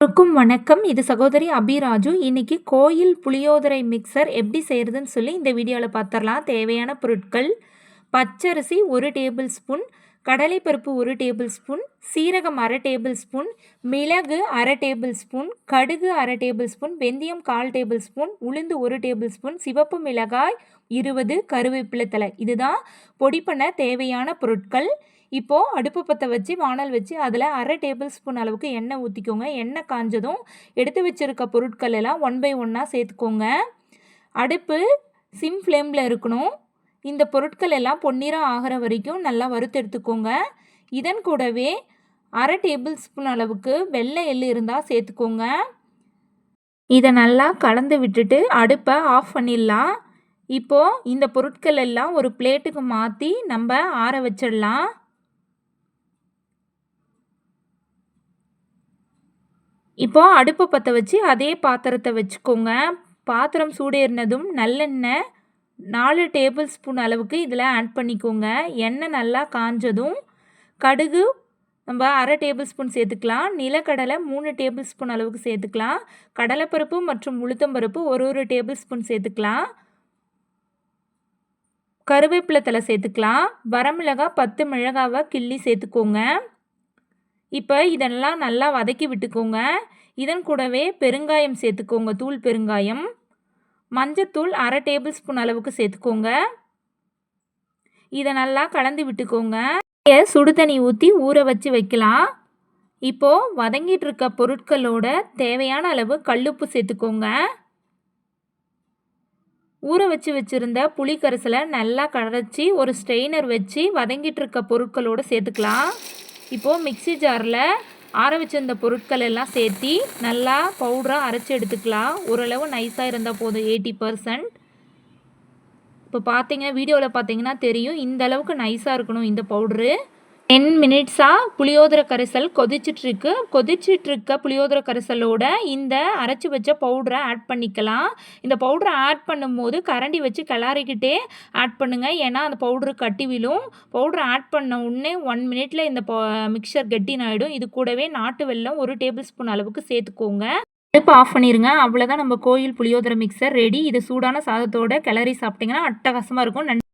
அனைவருக்கும் வணக்கம். இது சகோதரி அபிராஜு. இன்னைக்கு கோயில் புளியோதரை மிக்சர் எப்படி செய்கிறதுன்னு சொல்லி இந்த வீடியோவில் பார்த்துடலாம் தேவையான பொருட்கள் பச்சரிசி ஒரு டேபிள் ஸ்பூன் கடலைப்பருப்பு ஒரு டேபிள் ஸ்பூன் சீரகம் அரை டேபிள் ஸ்பூன் மிளகு அரை டேபிள் ஸ்பூன் கடுகு அரை டேபிள் ஸ்பூன் வெந்தயம் கால் டேபிள் ஸ்பூன் உளுந்து ஒரு டேபிள் ஸ்பூன் சிவப்பு மிளகாய் இருபது கருவேப்பிலை தலை இதுதான் பொடி பண்ண தேவையான பொருட்கள். இப்போது அடுப்பு பற்ற வச்சு வானல் வச்சு அதில் அரை டேபிள் ஸ்பூன் அளவுக்கு எண்ணெய் ஊற்றிக்கோங்க எண்ணெய் காஞ்சதும் எடுத்து வச்சுருக்க பொருட்கள் எல்லாம் ஒன் பை ஒன்னாக சேர்த்துக்கோங்க. அடுப்பு சிம் ஃப்ளேமில் இருக்கணும். இந்த பொருட்கள் எல்லாம் பொன்னிறம் ஆகிற வரைக்கும் நல்லா வறுத்தெடுத்துக்கோங்க இதன் கூடவே அரை டேபிள் ஸ்பூன் அளவுக்கு வெள்ளை எள்ளு இருந்தால் சேர்த்துக்கோங்க. இதை நல்லா கலந்து விட்டுட்டு அடுப்பை ஆஃப் பண்ணிடலாம். இப்போது இந்த பொருட்கள் எல்லாம் ஒரு பிளேட்டுக்கு மாற்றி நம்ம ஆற வச்சிடலாம். இப்போது அடுப்பை பற்ற வச்சு அதே பாத்திரத்தை வச்சுக்கோங்க. பாத்திரம் சூடேறினதும் நல்லெண்ணெய் நாலு டேபிள் ஸ்பூன் அளவுக்கு இதில் ஆட் பண்ணிக்கோங்க. எண்ணெய் நல்லா காஞ்சதும் கடுகு நம்ம அரை டேபிள் ஸ்பூன் சேர்த்துக்கலாம். நிலக்கடலை மூணு டேபிள் ஸ்பூன் அளவுக்கு சேர்த்துக்கலாம். கடலைப்பருப்பு மற்றும் உளுத்தம்பருப்பு ஒரு ஒரு டேபிள் ஸ்பூன் சேர்த்துக்கலாம். கருவேப்பிலை தலை சேர்த்துக்கலாம். வரமிளகாய் பத்து மிளகாவை கிள்ளி சேர்த்துக்கோங்க. இப்போ இதெல்லாம் நல்லா வதக்கி விட்டுக்கோங்க. இதன் கூடவே பெருங்காயம் சேர்த்துக்கோங்க தூள் பெருங்காயம். மஞ்சத்தூள் அரை டேபிள் ஸ்பூன் அளவுக்கு சேர்த்துக்கோங்க. இதை நல்லா கலந்து விட்டுக்கோங்க. சுடு தண்ணி ஊற்றி ஊற வச்சு வைக்கலாம். இப்போது வதங்கிட்டு இருக்க பொருட்களோட தேவையான அளவு கல்லுப்பு சேர்த்துக்கோங்க. ஊற வச்சு வச்சுருந்த புளி கரைசலை நல்லா கரைச்சி ஒரு ஸ்ட்ரெயினர் வச்சு வதங்கிட்டு இருக்க பொருட்களோடு சேர்த்துக்கலாம். இப்போது மிக்சி ஜாரில் ஆற வச்சிருந்த பொருட்கள் எல்லாம் சேர்த்தி நல்லா பவுடராக அரைச்சி எடுத்துக்கலாம். ஓரளவு நைஸாக இருந்தால் போதும் எயிட்டி பர்சன்ட். இப்போ பார்த்தீங்கன்னா வீடியோவில் பார்த்தீங்கன்னா தெரியும் இந்த அளவுக்கு நைஸாக இருக்கணும் இந்த பவுட்ரு. டென் மினிட்ஸாக புளியோதரை கரைசல் கொதிச்சிட்ருக்கு கொதிச்சிட்ருக்க புளியோதரை கரைசலோட இந்த அரைச்சி வச்ச பவுடரை ஆட் பண்ணிக்கலாம். இந்த பவுடரை ஆட் பண்ணும்போது கரண்டி வச்சு கிளாரிக்கிட்டே ஆட் பண்ணுங்கள் ஏன்னா அந்த பவுடரு கட்டி விழும். பவுடரை ஆட் பண்ண உடனே ஒன் மினிட்ல இந்த மிக்சர் கெட்டினாயிடும். இது கூடவே நாட்டு வெல்லம் ஒரு டேபிள் ஸ்பூன் அளவுக்கு சேர்த்துக்கோங்க. அடுப்பு ஆஃப் பண்ணிடுங்க அவ்வளோதான் நம்ம கோயில் புளியோதரை மிக்சர் ரெடி இது சூடான சாதத்தோட கிளறி சாப்பிட்டிங்கன்னா அட்டகாசமாக இருக்கும். நன்றி.